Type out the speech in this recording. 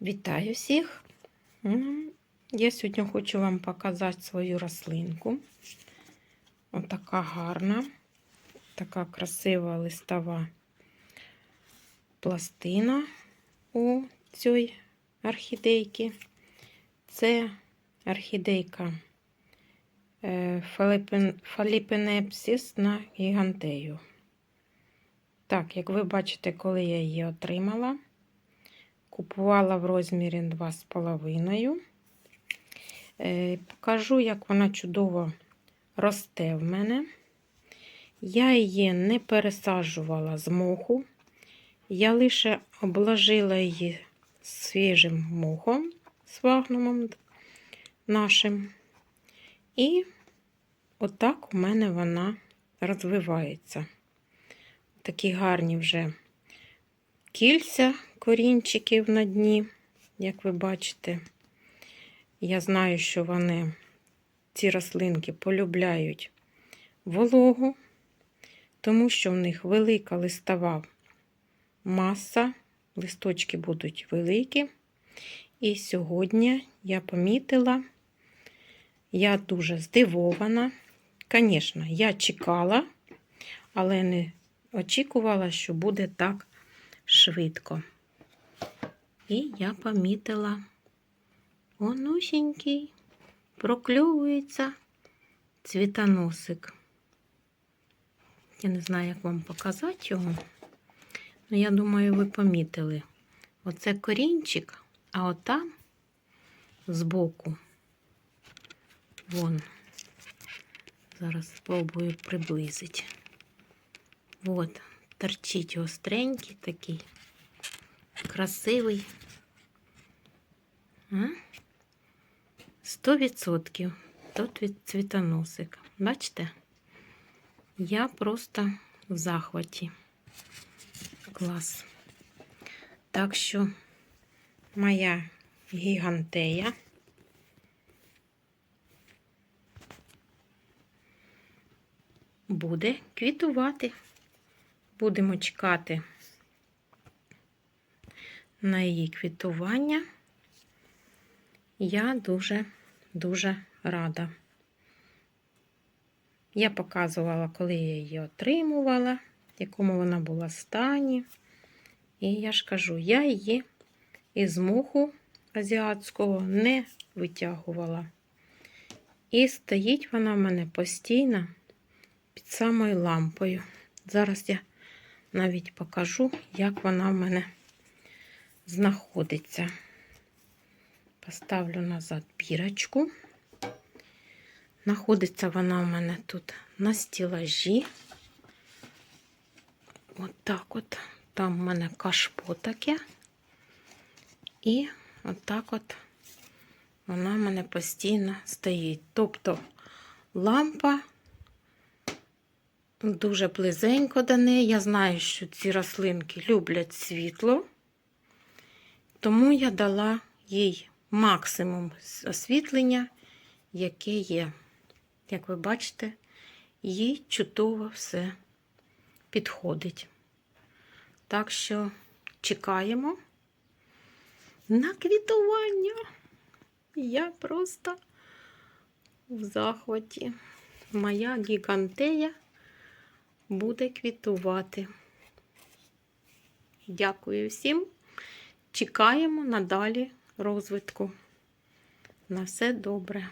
Вітаю всіх! Я сьогодні хочу вам показати свою рослинку. Отака гарна, така красива листова пластина у цій орхідейки. Це орхідейка е, Фаліпен- Фаліпенепсис на гігантею. Так, як ви бачите, коли я її отримала, Купувала в розмірі 2,5. Е, Покажу, як вона чудово росте в мене. Я її не пересаджувала з моху. Я лише обложила її свіжим мохом, свагнумом нашим. І отак у мене вона розвивається. Такі гарні вже кільця корінчиків на дні, як ви бачите. Я знаю, що вони, ці рослинки, полюбляють вологу, тому що в них велика листова маса, листочки будуть великі. І сьогодні я помітила, я дуже здивована. Звісно, я чекала, але не очікувала, що буде так швидко. І я помітила онусінький, прокльовується цвітоносик. Я не знаю, як вам показати його. але я думаю, ви помітили. Оце корінчик, а отам збоку, вон, зараз спробую приблизити. От, торчить остренький такий, красивий. Сто відсотків тут від цвітоносик. Бачите? Я просто в захваті. Клас. Так що моя гігантея. Буде квітувати. Будемо чекати на її квітування. Я дуже-дуже рада. Я показувала, коли я її отримувала, в якому вона була стані. І я ж кажу, я її із муху азіатського не витягувала. І стоїть вона в мене постійно під самою лампою. Зараз я навіть покажу, як вона в мене знаходиться. Поставлю назад бірочку. Знаходиться вона у мене тут на стілажі. От так от. Там у мене кашпо таке. І отак от вона в мене постійно стоїть. Тобто лампа дуже близенько до неї. Я знаю, що ці рослинки люблять світло, тому я дала їй максимум освітлення, яке є. Як ви бачите, їй чудово все підходить. Так що чекаємо на квітування. Я просто в захваті. Моя гігантея буде квітувати. Дякую всім. Чекаємо надалі розвитку. На все добре.